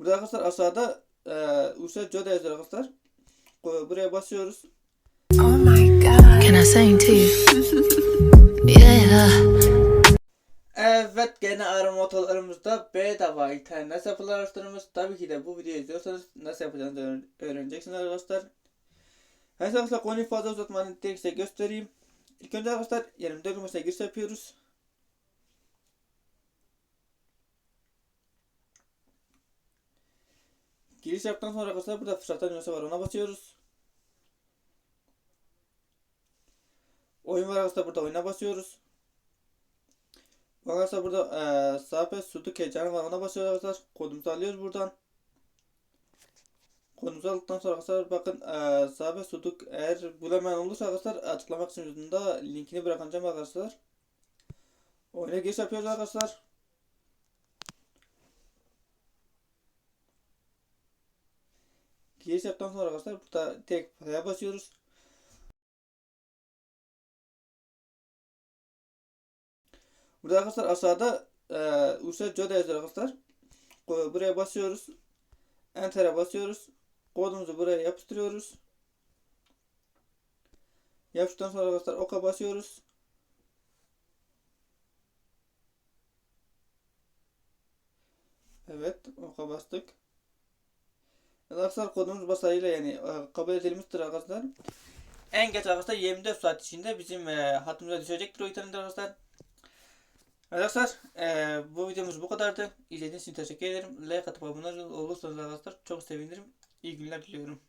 Burada arkadaşlar aşağıda e, Ursa Joda yazıyor arkadaşlar. Bu- Buraya basıyoruz. Oh my god. Can I sing to you? yeah. Evet gene arama motorlarımızda bedava internet nasıl yapılır araştırmamız. Tabii ki de bu videoyu izliyorsanız nasıl yapacağınızı öğren- öğreneceksiniz arkadaşlar. Neyse arkadaşlar konuyu fazla uzatmadan direkt size göstereyim. İlk önce arkadaşlar yerimde uygulamasına giriş yapıyoruz. Giriş yaptıktan sonra arkadaşlar burada fırsatlar düğmesi var ona basıyoruz. Oyun var arkadaşlar burada oyuna basıyoruz. Arkadaşlar burada eee Sapes Suduk heyecanı var ona basıyoruz arkadaşlar. Kodumuzu alıyoruz buradan. Kodumuzu aldıktan sonra arkadaşlar bakın eee Sapes Suduk eğer bulamayan olursa arkadaşlar açıklama kısmında linkini bırakacağım arkadaşlar. Oyuna giriş yapıyoruz arkadaşlar. Giriş yaptıktan sonra arkadaşlar burada tek paya basıyoruz. Burada arkadaşlar aşağıda e, Ursa Joda yazıyor arkadaşlar. Buraya basıyoruz. Enter'e basıyoruz. Kodumuzu buraya yapıştırıyoruz. Yapıştıktan sonra arkadaşlar oka basıyoruz. Evet oka bastık. Arkadaşlar kodumuz basarıyla yani e, kabul edilmiştir arkadaşlar. En geç arkadaşlar 24 saat içinde bizim e, hatımıza düşecektir o arkadaşlar. Arkadaşlar eee, bu videomuz bu kadardı. İzlediğiniz için teşekkür ederim. Like atıp abone olursanız arkadaşlar çok sevinirim. İyi günler diliyorum.